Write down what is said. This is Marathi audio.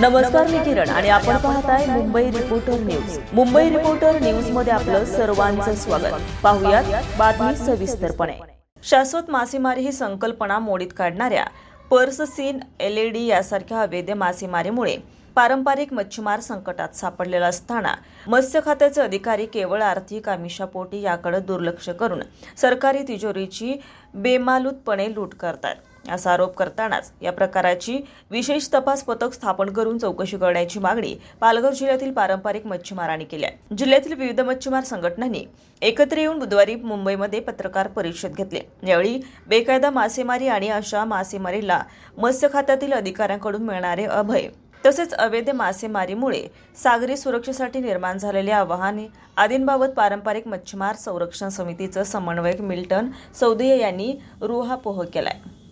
नमस्कार मी किरण आणि आपण पाहताय Mumbai reporter news Mumbai reporter न्यूजमध्ये आपलं सर्वांचं स्वागत. पाहुयात बातमी सविस्तरपणे. शाश्वत मासेमारी ही संकल्पना मोडीत काढणाऱ्या पर्स सीन एलईडी यासारख्या अवैध मासेमारीमुळे पारंपरिक मच्छीमार संकटात सापडलेला असताना मत्स्य खात्याचे अधिकारी केवळ आर्थिक आमिषापोटी याकडे दुर्लक्ष करून सरकारी तिजोरीची बेमालूतपणे लूट करतात. असा आरोप करतानाच या प्रकाराची विशेष तपास पथक स्थापन करून चौकशी करण्याची मागणी पालघर जिल्ह्यातील पारंपरिक मच्छीमारांनी केली आहे. जिल्ह्यातील विविध मच्छीमार संघटनांनी एकत्र येऊन बुधवारी मुंबईमध्ये पत्रकार परिषद घेतली. यावेळी बेकायदा मासेमारी आणि अशा मासेमारीला मत्स्य खात्यातील अधिकाऱ्यांकडून मिळणारे अभय तसेच अवैध मासेमारीमुळे सागरी सुरक्षेसाठी निर्माण झालेले आव्हाने आदींबाबत पारंपरिक मच्छीमार संरक्षण समितीचं समन्वयक मिल्टन सौदिया यांनी रुहापोह केलाय.